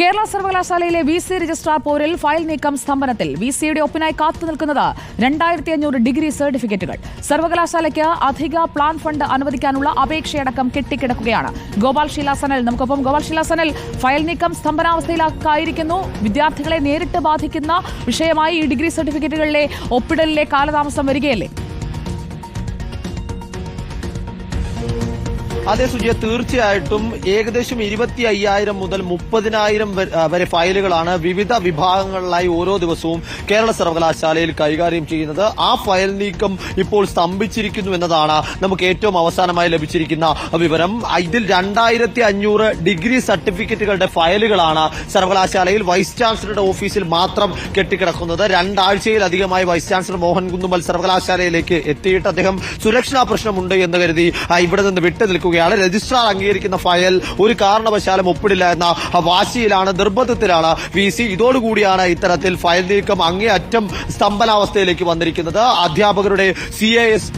കേരള സർവകലാശാലയിലെ V C registrar പോരിൽ file നീക്കം സ്തംഭനത്തിൽ വി സിയുടെ ഒപ്പിനായി കാത്തുനിൽക്കുന്നത് രണ്ടായിരത്തി അഞ്ഞൂറ് ഡിഗ്രി സർട്ടിഫിക്കറ്റുകൾ. സർവകലാശാലയ്ക്ക് അധിക പ്ലാൻ ഫണ്ട് അനുവദിക്കാനുള്ള അപേക്ഷയടക്കം കെട്ടിക്കിടക്കുകയാണ്. ഗോപാൽ ശീലാസനൽ നമുക്കൊപ്പം ഗോപാൽ ശീലാസനൽ ഫയൽ നീക്കം സ്തംഭനാവസ്ഥയിലായിരിക്കുന്നു വിദ്യാർത്ഥികളെ നേരിട്ട് ബാധിക്കുന്ന വിഷയമായി ഈ ഡിഗ്രി സർട്ടിഫിക്കറ്റുകളിലെ ഒപ്പിടലിലെ കാലതാമസം വരികയല്ലേ? അതെ സുജിയ തീർച്ചയായിട്ടും ഏകദേശം ഇരുപത്തി അയ്യായിരം മുതൽ മുപ്പതിനായിരം വരെ ഫയലുകളാണ് വിവിധ വിഭാഗങ്ങളിലായി ഓരോ ദിവസവും കേരള സർവകലാശാലയിൽ കൈകാര്യം ചെയ്യുന്നത്. ആ ഫയൽ നീക്കം ഇപ്പോൾ സ്തംഭിച്ചിരിക്കുന്നു എന്നതാണ് നമുക്ക് ഏറ്റവും അവസാനമായി ലഭിച്ചിരിക്കുന്ന വിവരം. ഇതിൽ രണ്ടായിരത്തി അഞ്ഞൂറ് ഡിഗ്രി സർട്ടിഫിക്കറ്റുകളുടെ ഫയലുകളാണ് സർവകലാശാലയിൽ വൈസ് ചാൻസലറുടെ ഓഫീസിൽ മാത്രം കെട്ടിക്കിടക്കുന്നത്. രണ്ടാഴ്ചയിലധികമായി വൈസ് ചാൻസലർ മോഹൻ കുന്നുമൽ സർവകലാശാലയിലേക്ക് എത്തിയിട്ട് അദ്ദേഹം സുരക്ഷാ പ്രശ്നമുണ്ട് എന്ന് കരുതി ഇവിടെ നിന്ന് വിട്ടു നിൽക്കുകയാണ് രജിസ്ട്രാർ അംഗീകരിക്കുന്ന ഫയൽ ഒരു കാരണവശാലും ഒപ്പിടില്ല എന്ന വാശിയിലാണ് നിർബന്ധത്തിലാണ് വി സി ഇതോടുകൂടിയാണ് ഇത്തരത്തിൽ ഫയൽ നീക്കം അങ്ങേയറ്റം സ്തംഭനാവസ്ഥയിലേക്ക് വന്നിരിക്കുന്നത്. അധ്യാപകരുടെ സി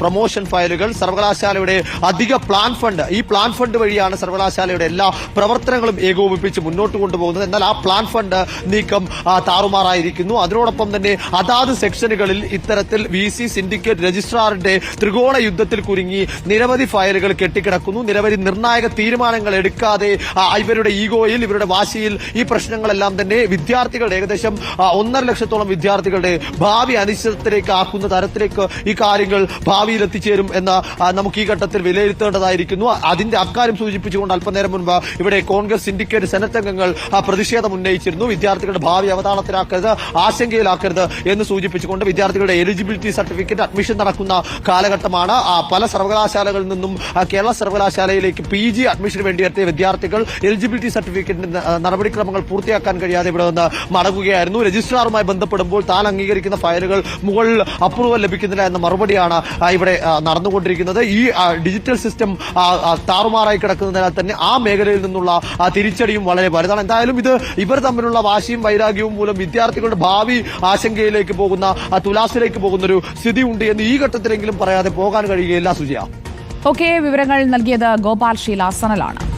പ്രൊമോഷൻ ഫയലുകൾ സർവകലാശാലയുടെ അധിക പ്ലാൻ ഫണ്ട് ഈ പ്ലാൻ ഫണ്ട് വഴിയാണ് സർവകലാശാലയുടെ എല്ലാ പ്രവർത്തനങ്ങളും ഏകോപിപ്പിച്ച് മുന്നോട്ട് കൊണ്ടുപോകുന്നത്. എന്നാൽ ആ പ്ലാൻ ഫണ്ട് നീക്കം താറുമാറായിരിക്കുന്നു. അതിനോടൊപ്പം തന്നെ അതാത് സെക്ഷനുകളിൽ ഇത്തരത്തിൽ വി സി സിൻഡിക്കേറ്റ് രജിസ്ട്രാറിന്റെ ത്രികോണ യുദ്ധത്തിൽ കുരുങ്ങി നിരവധി ഫയലുകൾ കെട്ടിക്കിടക്കുന്നു. നിരവധി നിർണായക തീരുമാനങ്ങൾ എടുക്കാതെ ഇവരുടെ ഈഗോയിൽ ഇവരുടെ വാശിയിൽ ഈ പ്രശ്നങ്ങളെല്ലാം തന്നെ വിദ്യാർത്ഥികളുടെ ഏകദേശം ഒന്നര ലക്ഷത്തോളം വിദ്യാർത്ഥികളുടെ ഭാവി അനിശ്ചിതത്തിലേക്ക് ആക്കുന്ന തരത്തിലേക്ക് ഈ കാര്യങ്ങൾ ഭാവിയിൽ എത്തിച്ചേരും എന്ന് നമുക്ക് ഈ ഘട്ടത്തിൽ വിലയിരുത്തേണ്ടതായിരിക്കുന്നു. അതിന്റെ അക്കാര്യം സൂചിപ്പിച്ചുകൊണ്ട് അല്പനേരം മുൻപ് ഇവിടെ കോൺഗ്രസ് സിൻഡിക്കേറ്റ് സെനറ്റ് അംഗങ്ങൾ പ്രതിഷേധം ഉന്നയിച്ചിരുന്നു. വിദ്യാർത്ഥികളുടെ ഭാവി അവതാളത്തിലാക്കരുത് ആശങ്കയിലാക്കരുത് എന്ന് സൂചിപ്പിച്ചുകൊണ്ട് വിദ്യാർത്ഥികളുടെ എലിജിബിലിറ്റി സർട്ടിഫിക്കറ്റ് അഡ്മിഷൻ നടക്കുന്ന കാലഘട്ടമാണ്. പല സർവകലാശാലകളിൽ നിന്നും കേരള കേരള സർവകലാശാലയിലേക്ക് പി ജി അഡ്മിഷന് വേണ്ടി എത്തിയ വിദ്യാർത്ഥികൾ എലിജിബിലിറ്റി സർട്ടിഫിക്കറ്റിന്റെ നടപടിക്രമങ്ങൾ പൂർത്തിയാക്കാൻ കഴിയാതെ ഇവിടെ നിന്ന് മടങ്ങുകയായിരുന്നു. രജിസ്ട്രാറുമായി ബന്ധപ്പെടുമ്പോൾ താൻ അംഗീകരിക്കുന്ന ഫയലുകൾ മുകളിൽ അപ്രൂവൽ ലഭിക്കുന്നില്ല എന്ന മറുപടിയാണ് ഇവിടെ നടന്നുകൊണ്ടിരിക്കുന്നത്. ഈ ഡിജിറ്റൽ സിസ്റ്റം താറുമാറായി കിടക്കുന്നതിനാൽ തന്നെ ആ മേഖലയിൽ നിന്നുള്ള തിരിച്ചടിയും വളരെ വലുതാണ്. എന്തായാലും ഇത് ഇവർ തമ്മിലുള്ള വാശിയും വൈരാഗ്യവും മൂലം വിദ്യാർത്ഥികളുടെ ഭാവി ആശങ്കയിലേക്ക് പോകുന്ന തുലാസിലേക്ക് പോകുന്ന ഒരു സ്ഥിതി ഉണ്ട് എന്ന് ഈ ഘട്ടത്തിലെങ്കിലും പറയാതെ പോകാൻ കഴിയുകയില്ല സുജയ. ഓക്കെ വിവരങ്ങൾ നൽകിയത് ഗോപാൽ ശീലാസനലാണ്